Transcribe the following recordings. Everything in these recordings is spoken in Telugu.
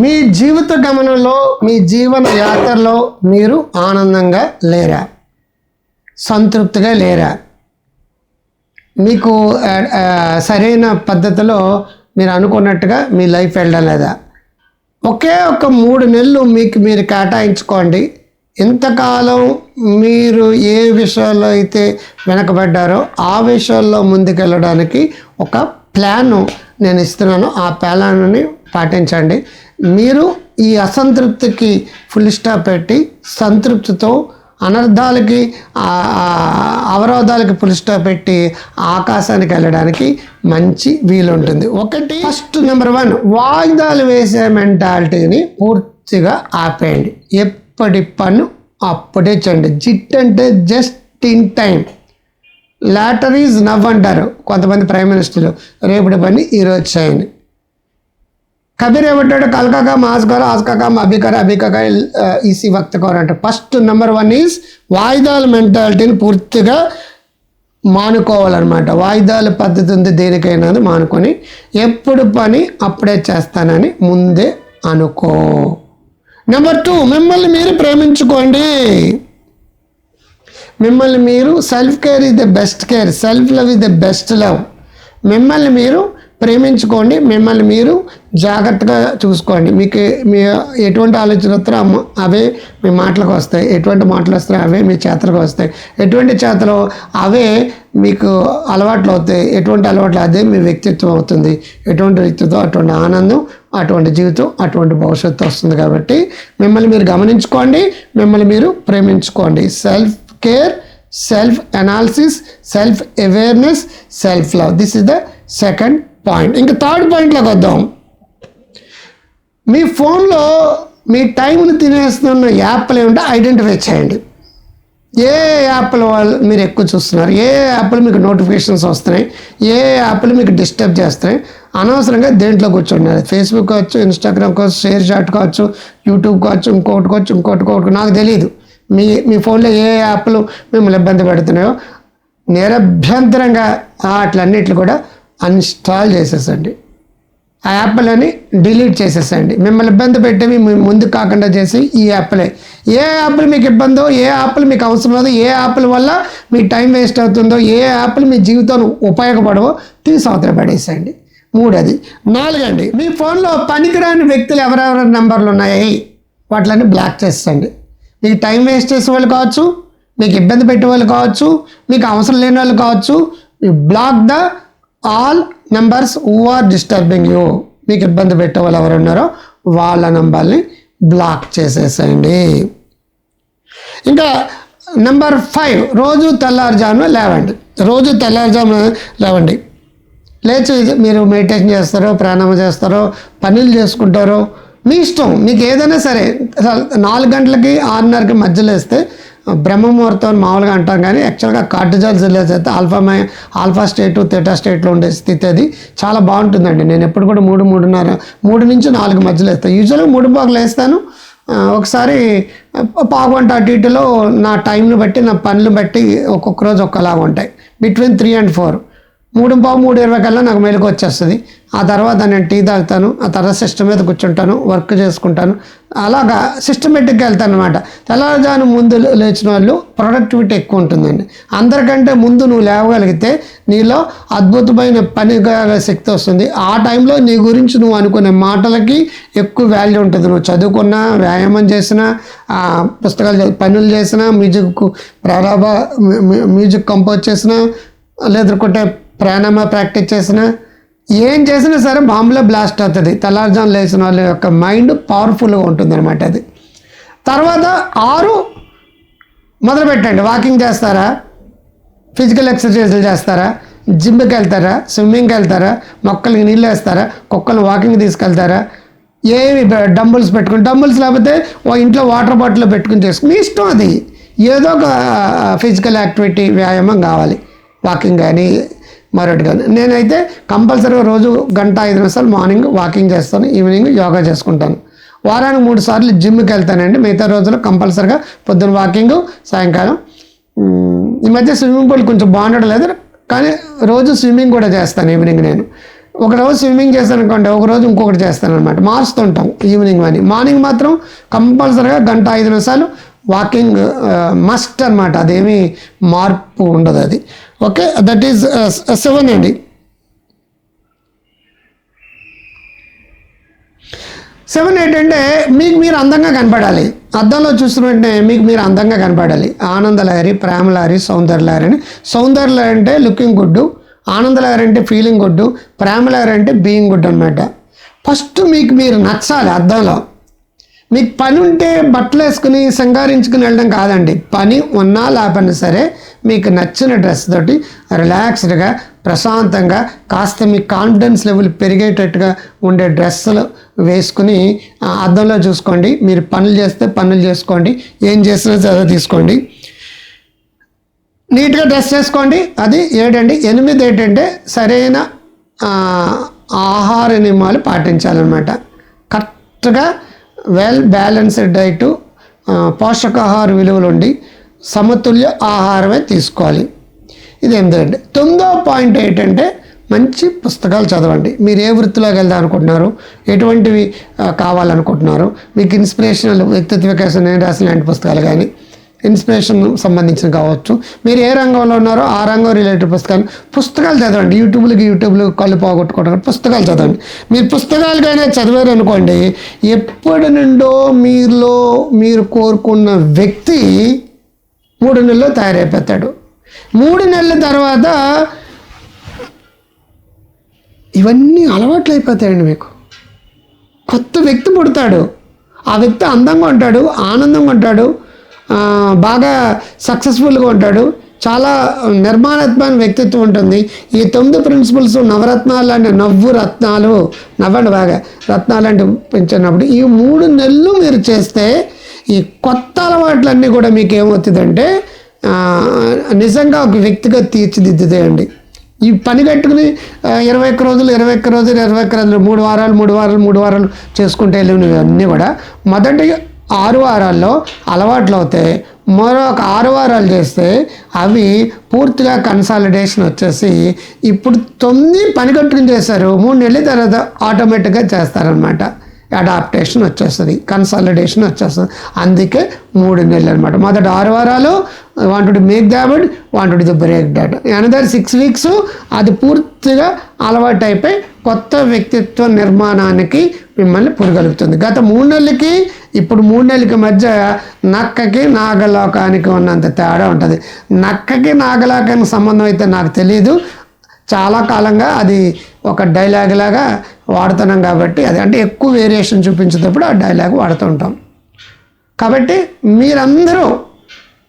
మీ జీవిత గమనంలో మీ జీవన యాత్రలో మీరు ఆనందంగా లేరా? సంతృప్తిగా లేరా? మీకు సరైన పద్ధతిలో మీరు అనుకున్నట్టుగా మీ లైఫ్ వెళ్ళలేదా ఒకే ఒక మూడు నెలలు మీకు మీరు కేటాయించుకోండి. ఇంతకాలం మీరు ఏ విషయాల్లో అయితే వెనకబడ్డారో ఆ విషయాల్లో ముందుకెళ్ళడానికి ఒక ప్లాన్ నేను ఇస్తున్నాను. ఆ ప్లాన్ని పాటించండి. మీరు ఈ అసంతృప్తికి ఫుల్ స్టాప్ పెట్టి సంతృప్తితో అనర్థాలకి అవరోధాలకి పులిస్టా పెట్టి ఆకాశానికి వెళ్ళడానికి మంచి వీలుంటుంది. ఒకటి ఫస్ట్ నెంబర్ వన్ వాయిదాలు వేసే మెంటాలిటీని పూర్తిగా ఆపేయండి. ఎప్పటి పన్ను అప్పుడే చేయండి జిట్ అంటే just in time later is now అంటారు. కొంతమంది ప్రైమ్ మినిస్టర్లు. రేపటి పని ఈరోజు చేయండి. కబీర్ ఏమంటాడు? కల్కాక మాస్కర్ ఆస్కాక అభికర అభికక ఈసీ వక్త కౌర్ అంటారు ఫస్ట్ నెంబర్ వన్ ఈజ్ వాయిదాల మెంటాలిటీని పూర్తిగా మానుకోవాలన్నమాట. వాయిదాల పద్ధతి ఉంది దేనికైనా అది మానుకొని ఎప్పుడు పని అప్పుడే చేస్తానని ముందే అనుకో. నెంబర్ టూ మిమ్మల్ని మీరు ప్రేమించుకోండి. మిమ్మల్ని మీరు self care is the best care self love is the best love మిమ్మల్ని మీరు ప్రేమించుకోండి. మిమ్మల్ని మీరు జాగ్రత్తగా చూసుకోండి. మీకు మీ ఎటువంటి ఆలోచన వస్తారో అవే మీ మాటలకు వస్తాయి. ఎటువంటి మాటలు వస్తారో అవే మీ చేతలకు వస్తాయి. ఎటువంటి చేతలు అవే మీకు అలవాట్లు అవుతాయి. ఎటువంటి అలవాట్లు అదే మీ వ్యక్తిత్వం అవుతుంది. ఎటువంటి వ్యక్తిత్వం అటువంటి ఆనందం అటువంటి జీవితం అటువంటి భవిష్యత్తు వస్తుంది కాబట్టి మిమ్మల్ని మీరు గమనించుకోండి. మిమ్మల్ని మీరు ప్రేమించుకోండి. Self care self analysis self awareness self love this is the second point. ఇంకా థర్డ్ పాయింట్లోకి వద్దాం. మీ ఫోన్లో మీ టైంని తినేస్తున్న యాప్లు ఏమిటో ఐడెంటిఫై చేయండి. ఏ యాప్ల వాళ్ళు మీరు ఎక్కువ చూస్తున్నారు? ఏ యాప్లు మీకు నోటిఫికేషన్స్ వస్తున్నాయి? ఏ యాప్లు మీకు డిస్టర్బ్ చేస్తున్నాయి? అనవసరంగా దేంట్లో కూర్చుంటున్నారు ఫేస్బుక్ కావచ్చు ఇన్స్టాగ్రామ్ కావచ్చు షేర్ చాట్ కావచ్చు యూట్యూబ్ కావచ్చు ఇంకోటి కావచ్చు ఇంకోటి ఇంకోటి నాకు తెలియదు మీ మీ ఫోన్లో ఏ యాప్లు మిమ్మల్ని ఇబ్బంది పెడుతున్నాయో. నిరభ్యంతరంగా వాటిలన్నిట్లు కూడా అన్స్టాల్ చేసేసండి. ఆ యాప్లని డిలీట్ చేసేసండి. మిమ్మల్ని ఇబ్బంది పెట్టేవి మీ ముందు కాకుండా చేసి ఈ యాప్లే. ఏ యాప్లు మీకు ఇబ్బందో ఏ యాప్లు మీకు అవసరం ఏ యాప్ల వల్ల మీ టైం వేస్ట్ అవుతుందో ఏ యాప్లు మీ జీవితాన్ని ఉపయోగపడవో తీసి అవతల పడేసేయండి. మూడది. నాలుగండి. మీ ఫోన్లో పనికిరాని వ్యక్తులు ఎవరెవరి నెంబర్లు ఉన్నాయి వాటిని బ్లాక్ చేసేయండి మీకు టైం వేస్ట్ చేసే వాళ్ళు కావచ్చు మీకు ఇబ్బంది పెట్టే వాళ్ళు కావచ్చు మీకు అవసరం లేని వాళ్ళు కావచ్చు block the all numbers who are disturbing you మీకు ఇబ్బంది పెట్టే వాళ్ళు ఎవరు ఉన్నారో వాళ్ళ నెంబర్ని బ్లాక్ చేసేసేయండి. ఇంకా నెంబర్ ఫైవ్ రోజు తెల్లారుజామున లేవండి. రోజు తెల్లారుజామున లేవండి. లేచి మీరు మెడిటేషన్ చేస్తారో ప్రాణాయామం చేస్తారో పనులు చేసుకుంటారో మీ ఇష్టం మీకు ఏదైనా సరే నాలుగు గంటలకి ఆరున్నరకి మధ్యలో వేస్తే బ్రహ్మముహూర్తం మామూలుగా అంటాం కానీ యాక్చువల్గా కార్టిజాల్ జిల్లాస్ అయితే ఆల్ఫా మై ఆల్ఫా స్టేట్ థెటా స్టేట్లో ఉండే స్థితి అది. చాలా బాగుంటుందండి. నేను ఎప్పుడు కూడా మూడు మూడున్నర మూడు నుంచి నాలుగు మధ్యలో వేస్తాను. యూజువల్గా మూడు పాకులు వేస్తాను. ఒకసారి పావు అటు ఇటులో నా టైంను బట్టి నా పనులు బట్టి ఒక్కొక్క రోజు ఒక్కలాగా ఉంటాయి. బిట్వీన్ త్రీ అండ్ ఫోర్ మూడు పావు మూడు ఇరవై కల్లా నాకు మెలకు వచ్చేస్తుంది. ఆ తర్వాత నేను టీ తాగుతాను ఆ తర్వాత సిస్టమ్ మీద కూర్చుంటాను వర్క్ చేసుకుంటాను. అలాగా సిస్టమేటిక్గా వెళ్తాను అనమాట తెల్లవారుజాను ముందు లేచిన వాళ్ళు ప్రొడక్టివిటీ ఎక్కువ ఉంటుందండి. అందరికంటే ముందు నువ్వు లేవగలిగితే నీలో అద్భుతమైన పని శక్తి వస్తుంది. ఆ టైంలో నీ గురించి నువ్వు అనుకునే మాటలకి ఎక్కువ వాల్యూ ఉంటుంది. నువ్వు చదువుకున్నా వ్యాయామం చేసినా పుస్తకాలు చదివి- పనులు చేసినా మ్యూజిక్ ప్రారంభ మ్యూజిక్ కంపోజ్ చేసినా లేదనుకుంటే ప్రాణాయామ ప్రాక్టీస్ చేసినా ఏం చేసినా సరే బాంబులో బ్లాస్ట్ అవుతుంది. తెల్లారుజాములు లేచిన వాళ్ళ యొక్క మైండ్ పవర్ఫుల్గా ఉంటుందన్నమాట అది. తర్వాత ఆరు మొదలుపెట్టండి. వాకింగ్ చేస్తారా? ఫిజికల్ ఎక్సర్సైజులు చేస్తారా? జిమ్కి వెళ్తారా? స్విమ్మింగ్కి వెళ్తారా? మొక్కలకి నీళ్ళు వేస్తారా? కుక్కలు వాకింగ్ తీసుకెళ్తారా? ఏమి డంబుల్స్ పెట్టుకుని డంబుల్స్ లేకపోతే ఓ ఇంట్లో వాటర్ బాటిల్ పెట్టుకుని చేసుకుని ఇష్టం అది. ఏదో ఒక ఫిజికల్ యాక్టివిటీ వ్యాయామం కావాలి. వాకింగ్ కానీ మరొకటి కాదు. నేనైతే కంపల్సరీగా రోజు గంట ఐదు నిమిషాలు మార్నింగ్ వాకింగ్ చేస్తాను ఈవినింగ్ యోగా చేసుకుంటాను. వారానికి మూడు సార్లు జిమ్కి వెళ్తానండి. మిగతా రోజుల్లో కంపల్సరీగా పొద్దున వాకింగ్ సాయంకాలం. ఈ మధ్య స్విమ్మింగ్ పూల్ కొంచెం బాగుండడం లేదు కానీ రోజు స్విమ్మింగ్ కూడా చేస్తాను ఈవినింగ్ నేను. ఒక రోజు స్విమ్మింగ్ చేస్తాను అనుకోండి ఒక రోజు ఇంకొకటి చేస్తాను అనమాట మారుస్తుంటాం ఈవినింగ్ అని. మార్నింగ్ మాత్రం కంపల్సరీగా గంట ఐదు నిమిషాలు వాకింగ్ మస్ట్ అనమాట అదేమీ మార్పు ఉండదు అది. ఓకే దట్ ఈస్ సెవెన్ అండి. సెవెన్ ఏంటంటే మీకు మీరు అందంగా కనపడాలి. అద్దంలో చూసిన వెంటనే మీకు మీరు అందంగా కనపడాలి. ఆనందలహరి ప్రేమలహరి సౌందర్యలహరి అని. సౌందర్యలహరి అంటే లుకింగ్ గుడ్డు ఆనందలహరి అంటే ఫీలింగ్ గుడ్డు ప్రేమలహరి అంటే బీయింగ్ గుడ్ అనమాట ఫస్ట్ మీకు మీరు నచ్చాలి అద్దంలో. మీకు పని ఉంటే బట్టలు వేసుకుని సంగారించుకుని వెళ్ళడం కాదండి. పని ఉన్నా లేకపోయినా సరే మీకు నచ్చిన డ్రెస్ తోటి రిలాక్స్డ్గా ప్రశాంతంగా కాస్త మీ కాన్ఫిడెన్స్ లెవెల్ పెరిగేటట్టుగా ఉండే డ్రెస్సులు వేసుకుని అద్దంలో చూసుకోండి. మీరు పనులు చేస్తే పనులు చేసుకోండి. ఏం చేసినా చదువు తీసుకోండి. నీట్గా డ్రెస్ చేసుకోండి. అది ఏడండి ఎనిమిది ఏంటంటే సరైన ఆహార నియమాలు పాటించాలన్నమాట. కరెక్ట్గా వెల్ బ్యాలెన్స్డ్ డైటు పోషకాహార విలువలు ఉండి సమతుల్య ఆహారమే తీసుకోవాలి. ఇది ఏంటంటే తొమ్మిదో పాయింట్ ఏంటంటే మంచి పుస్తకాలు చదవండి. మీరు ఏ వృత్తిలోకి వెళ్దాం అనుకుంటున్నారు ఎటువంటివి కావాలనుకుంటున్నారు మీకు ఇన్స్పిరేషనల్ వ్యక్తిత్వ వికాసం నేను రాసిన లాంటి పుస్తకాలు కానీ ఇన్స్పిరేషన్ సంబంధించిన కావచ్చు. మీరు ఏ రంగంలో ఉన్నారో ఆ రంగం రిలేటెడ్ పుస్తకాలు పుస్తకాలు చదవండి. యూట్యూబ్లకి యూట్యూబ్లో కళ్ళు పోగొట్టుకోవడం పుస్తకాలు చదవండి. మీరు పుస్తకాలుగానే చదివారు అనుకోండి ఎప్పటి నుండో మీలో మీరు కోరుకున్న వ్యక్తి మూడు నెలల్లో తయారైపోతాడు. మూడు నెలల తర్వాత ఇవన్నీ అలవాట్లు అయిపోతాయండి మీకు. కొత్త వ్యక్తి పుడతాడు. ఆ వ్యక్తి అందంగా ఉంటాడు ఆనందంగా ఉంటాడు బాగా సక్సెస్ఫుల్గా ఉంటాడు. చాలా నిర్మాణాత్మక వ్యక్తిత్వం ఉంటుంది. ఈ తొమ్మిది ప్రిన్సిపల్స్ నవరత్నాలు అంటే నవ్వు రత్నాలు నవ్వండి బాగా రత్నాలు అంటే పెంచినప్పుడు ఈ మూడు నెలలు మీరు చేస్తే ఈ కొత్త అలవాట్లన్నీ కూడా మీకు ఏమవుతుందంటే నిజంగా ఒక వ్యక్తిగా తీర్చిదిద్దుతాయండి. ఈ పని కట్టుకుని ఇరవై ఒక్క రోజులు ఇరవై ఒక్క రోజులు ఇరవై ఒక్క రోజులు మూడు వారాలు మూడు వారాలు మూడు వారాలు చేసుకుంటే వెళ్ళినవి అన్నీ కూడా మొదటి ఆరు వారాల్లో అలవాట్లు అవుతాయి మరొక ఆరు వారాలు చేస్తే అవి పూర్తిగా కన్సాలిడేషన్ వచ్చేసి ఇప్పుడు తొమ్మిది పని కట్టుకుని చేశారు. మూడు నెలల తర్వాత ఆటోమేటిక్గా చేస్తారనమాట అడాప్టేషన్ వచ్చేస్తుంది కన్సాలిడేషన్ వచ్చేస్తుంది. అందుకే మూడు నెలలు అనమాట మొదట ఆరు వారాలు wanted make the habit wanted the break that another six weeks అది పూర్తిగా అలవాటు అయిపోయి కొత్త వ్యక్తిత్వ నిర్మాణానికి మిమ్మల్ని పురగలుగుతుంది గత మూడు నెలలకి ఇప్పుడు మూడు నెలలకి మధ్య నక్కకి నాగలోకానికి ఉన్నంత తేడా ఉంటుంది. నక్కకి నాగలోకానికి సంబంధం అయితే నాకు తెలియదు చాలా కాలంగా అది ఒక డైలాగ్ లాగా వాడుతున్నాం కాబట్టి అది అంటే ఎక్కువ వేరియేషన్ చూపించేటప్పుడు ఆ డైలాగ్ వాడుతూ ఉంటాం. కాబట్టి మీరందరూ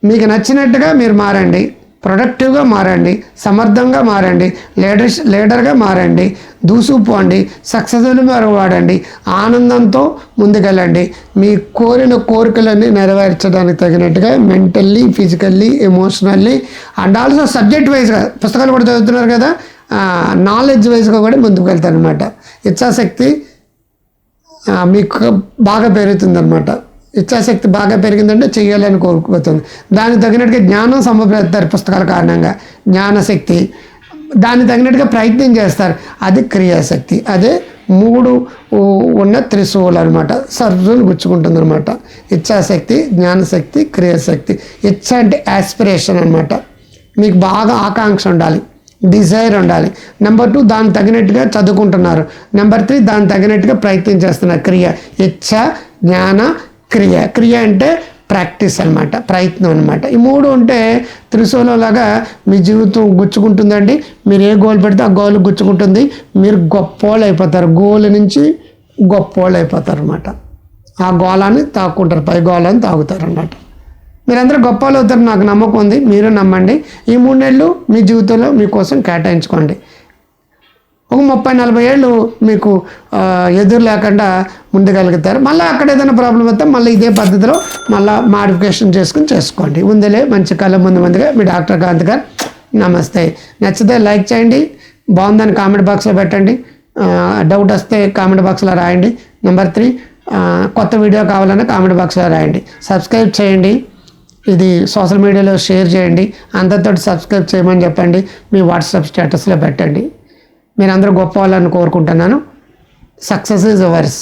మీకు నచ్చినట్టుగా మీరు మారండి. ప్రొడక్టివ్గా మారండి. సమర్థంగా మారండి. లీడర్ లీడర్గా మారండి. దూసుకుపోండి. సక్సెస్ఫుల్ మీరు వాడండి. ఆనందంతో ముందుకెళ్ళండి. మీ కోరిన కోరికలన్నీ నెరవేర్చడానికి తగినట్టుగా mentally physically emotionally and also subject వైజ్గా పుస్తకాలు కూడా చదువుతున్నారు కదా నాలెడ్జ్ వైజ్గా కూడా ముందుకు వెళ్తారనమాట మీకు బాగా పెరుగుతుందన్నమాట ఇచ్ఛాశక్తి బాగా పెరిగిందంటే చేయాలని కోరుకుపోతుంది. దానికి తగినట్టుగా జ్ఞానం సమర్పిస్తారు పుస్తకాల కారణంగా. జ్ఞానశక్తి. దానికి తగినట్టుగా ప్రయత్నం చేస్తారు. అది క్రియాశక్తి. అదే మూడు ఉన్న త్రిశూలు అనమాట సర్వులు గుచ్చుకుంటుంది అనమాట ఇచ్ఛాశక్తి జ్ఞానశక్తి క్రియాశక్తి. ఇచ్చ అంటే యాస్పిరేషన్ అనమాట. మీకు బాగా ఆకాంక్ష ఉండాలి. డిజైర్ ఉండాలి. నెంబర్ టూ దానికి తగినట్టుగా చదువుకుంటున్నారు. నెంబర్ త్రీ దానికి తగినట్టుగా ప్రయత్నం చేస్తున్నారు. క్రియ. ఇచ్చ జ్ఞాన క్రియ క్రియ అంటే ప్రాక్టీస్ అన్నమాట ప్రయత్నం అనమాట ఈ మూడు ఉంటే త్రిశూలంలాగా మీ జీవితం గుచ్చుకుంటుందండి. మీరు ఏ గోల్ పెడితే ఆ గోల్ గుచ్చుకుంటుంది. మీరు గొప్పోళ్ళు అయిపోతారు. గోల్ నుంచి గొప్పోళ్ళు అయిపోతారు అనమాట ఆ గోళాన్ని తాక్కుంటారు పై గోళాన్ని తాగుతారు అనమాట మీరందరూ గొప్ప వాళ్ళు అవుతారు నాకు నమ్మకం ఉంది. మీరు నమ్మండి. ఈ మూడు నెలలు మీ జీవితంలో మీకోసం కేటాయించుకోండి. ఒక ముప్పై నలభై ఏళ్ళు మీకు ఎదురు లేకుండా ముందుగలుగుతారు మళ్ళీ అక్కడ ఏదైనా ప్రాబ్లం వస్తే మళ్ళీ ఇదే పద్ధతిలో మళ్ళీ మాడిఫికేషన్ చేసుకుని చేసుకోండి. ముందులే మంచి కళ్ళ ముందు ముందుగా మీ డాక్టర్ కాంత్ గారు నమస్తే. నచ్చితే లైక్ చేయండి బాగుందని కామెంట్ బాక్స్లో పెట్టండి డౌట్ వస్తే కామెంట్ బాక్స్లో రాయండి. నెంబర్ త్రీ కొత్త వీడియో కావాలన్నా కామెంట్ బాక్స్లో రాయండి. సబ్స్క్రైబ్ చేయండి ఇది సోషల్ మీడియాలో షేర్ చేయండి అందరితో సబ్స్క్రైబ్ చేయమని చెప్పండి మీ వాట్సాప్ స్టేటస్లో పెట్టండి. మీరందరూ గొప్ప వాళ్ళని కోరుకుంటున్నాను. Success is ours